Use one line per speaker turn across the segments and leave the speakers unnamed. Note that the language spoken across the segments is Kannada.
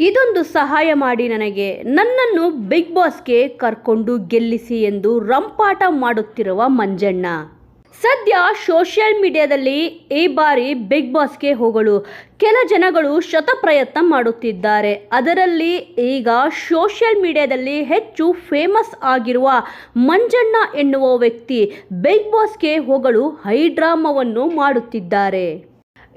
ಇದೊಂದು ಸಹಾಯ ಮಾಡಿ ನನಗೆ. ನನ್ನನ್ನು ಬಿಗ್ ಬಾಸ್ಗೆ ಕರ್ಕೊಂಡು ಗೆಲ್ಲಿಸಿ ಎಂದು ರಂಪಾಟ ಮಾಡುತ್ತಿರುವ ಮಂಜಣ್ಣ. ಸದ್ಯ ಸೋಷಿಯಲ್ ಮೀಡಿಯಾದಲ್ಲಿ ಈ ಬಾರಿ ಬಿಗ್ ಬಾಸ್ಗೆ ಹೋಗಲು ಕೆಲ ಜನಗಳು ಶತಪ್ರಯತ್ನ ಮಾಡುತ್ತಿದ್ದಾರೆ. ಅದರಲ್ಲಿ ಈಗ ಸೋಷಿಯಲ್ ಮೀಡಿಯಾದಲ್ಲಿ ಹೆಚ್ಚು ಫೇಮಸ್ ಆಗಿರುವ ಮಂಜಣ್ಣ ಎನ್ನುವ ವ್ಯಕ್ತಿ ಬಿಗ್ ಬಾಸ್ಗೆ ಹೋಗಲು ಹೈಡ್ರಾಮವನ್ನು ಮಾಡುತ್ತಿದ್ದಾರೆ.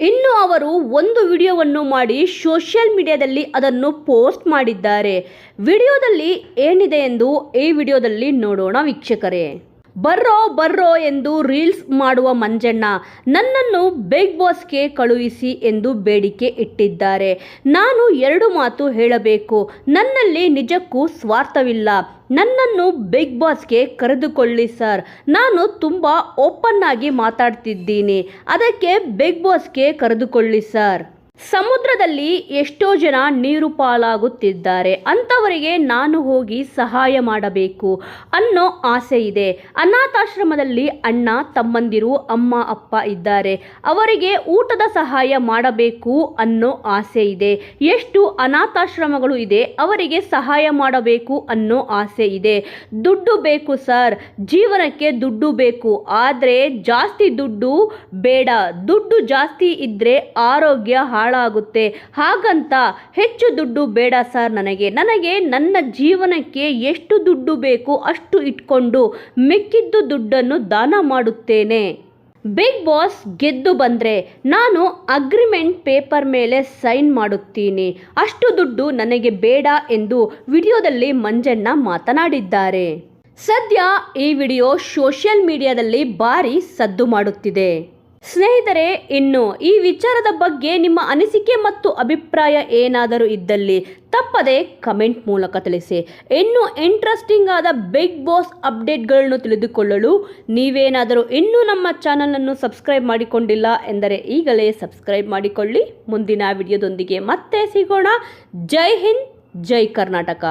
ಇನ್ನು ಅವರು ಒಂದು ವಿಡಿಯೋವನ್ನು ಮಾಡಿ ಸೋಷಿಯಲ್ ಮೀಡಿಯಾದಲ್ಲಿ ಅದನ್ನು ಪೋಸ್ಟ್ ಮಾಡಿದ್ದಾರೆ. ವಿಡಿಯೋದಲ್ಲಿ ಏನಿದೆ ಎಂದು ಈ ವಿಡಿಯೋದಲ್ಲಿ ನೋಡೋಣ ವೀಕ್ಷಕರೇ. ಬರ್ರೋ ಬರ್ರೋ ಎಂದು ರೀಲ್ಸ್ ಮಾಡುವ ಮಂಜಣ್ಣ ನನ್ನನ್ನು ಬಿಗ್ ಬಾಸ್ಗೆ ಕಳುಹಿಸಿ ಎಂದು ಬೇಡಿಕೆ ಇಟ್ಟಿದ್ದಾರೆ. ನಾನು ಎರಡು ಮಾತು ಹೇಳಬೇಕು. ನನ್ನಲ್ಲಿ ನಿಜಕ್ಕೂ ಸ್ವಾರ್ಥವಿಲ್ಲ. ನನ್ನನ್ನು ಬಿಗ್ ಬಾಸ್ಗೆ ಕರೆದುಕೊಳ್ಳಿ ಸರ್. ನಾನು ತುಂಬ ಓಪನ್ ಆಗಿ ಮಾತಾಡ್ತಿದ್ದೀನಿ. ಅದಕ್ಕೆ ಬಿಗ್ ಬಾಸ್ಗೆ ಕರೆದುಕೊಳ್ಳಿ ಸರ್. ಸಮುದ್ರದಲ್ಲಿ ಎಷ್ಟೋ ಜನ ನೀರು ಪಾಲಾಗುತ್ತಿದ್ದಾರೆ. ಅಂಥವರಿಗೆ ನಾನು ಹೋಗಿ ಸಹಾಯ ಮಾಡಬೇಕು ಅನ್ನೋ ಆಸೆ ಇದೆ. ಅನಾಥಾಶ್ರಮದಲ್ಲಿ ಅಣ್ಣ, ತಮ್ಮಂದಿರು, ಅಮ್ಮ, ಅಪ್ಪ ಇದ್ದಾರೆ. ಅವರಿಗೆ ಊಟದ ಸಹಾಯ ಮಾಡಬೇಕು ಅನ್ನೋ ಆಸೆ ಇದೆ. ಎಷ್ಟು ಅನಾಥಾಶ್ರಮಗಳು ಇದೆ, ಅವರಿಗೆ ಸಹಾಯ ಮಾಡಬೇಕು ಅನ್ನೋ ಆಸೆ ಇದೆ. ದುಡ್ಡು ಬೇಕು ಸರ್, ಜೀವನಕ್ಕೆ ದುಡ್ಡು ಬೇಕು. ಆದರೆ ಜಾಸ್ತಿ ದುಡ್ಡು ಬೇಡ. ದುಡ್ಡು ಜಾಸ್ತಿ ಇದ್ದರೆ ಆರೋಗ್ಯ ಹಾಳಾಗುತ್ತೆ. ಹಾಗಂತ ಹೆಚ್ಚು ದುಡ್ಡು ಬೇಡ ಸರ್ ನನಗೆ. ನನಗೆ ನನ್ನ ಜೀವನಕ್ಕೆ ಎಷ್ಟು ದುಡ್ಡು ಬೇಕು ಅಷ್ಟು ಇಟ್ಕೊಂಡು ಮೆಕ್ಕಿದ್ದು ದುಡ್ಡನ್ನು ದಾನ ಮಾಡುತ್ತೇನೆ. ಬಿಗ್ ಬಾಸ್ ಗೆದ್ದು ಬಂದರೆ ನಾನು ಅಗ್ರಿಮೆಂಟ್ ಪೇಪರ್ ಮೇಲೆ ಸೈನ್ ಮಾಡುತ್ತೀನಿ. ಅಷ್ಟು ದುಡ್ಡು ನನಗೆ ಬೇಡ ಎಂದು ವಿಡಿಯೋದಲ್ಲಿ ಮಂಜಣ್ಣ ಮಾತನಾಡಿದ್ದಾರೆ. ಸದ್ಯ ಈ ವಿಡಿಯೋ ಸೋಷಿಯಲ್ ಮೀಡಿಯಾದಲ್ಲಿ ಭಾರಿ ಸದ್ದು ಮಾಡುತ್ತಿದೆ. ಸ್ನೇಹಿತರೆ, ಇನ್ನು ಈ ವಿಚಾರದ ಬಗ್ಗೆ ನಿಮ್ಮ ಅನಿಸಿಕೆ ಮತ್ತು ಅಭಿಪ್ರಾಯ ಏನಾದರೂ ಇದ್ದಲ್ಲಿ ತಪ್ಪದೆ ಕಮೆಂಟ್ ಮೂಲಕ ತಿಳಿಸಿ. ಇನ್ನೂ ಇಂಟ್ರೆಸ್ಟಿಂಗ್ ಆದ ಬಿಗ್ ಬಾಸ್ ಅಪ್ಡೇಟ್ಗಳನ್ನು ತಿಳಿದುಕೊಳ್ಳಲು ನೀವೇನಾದರೂ ಇನ್ನೂ ನಮ್ಮ ಚಾನಲನ್ನು ಸಬ್ಸ್ಕ್ರೈಬ್ ಮಾಡಿಕೊಂಡಿಲ್ಲ ಎಂದರೆ ಈಗಲೇ ಸಬ್ಸ್ಕ್ರೈಬ್ ಮಾಡಿಕೊಳ್ಳಿ. ಮುಂದಿನ ವಿಡಿಯೋದೊಂದಿಗೆ ಮತ್ತೆ ಸಿಗೋಣ. ಜೈ ಹಿಂದ್, ಜೈ ಕರ್ನಾಟಕ.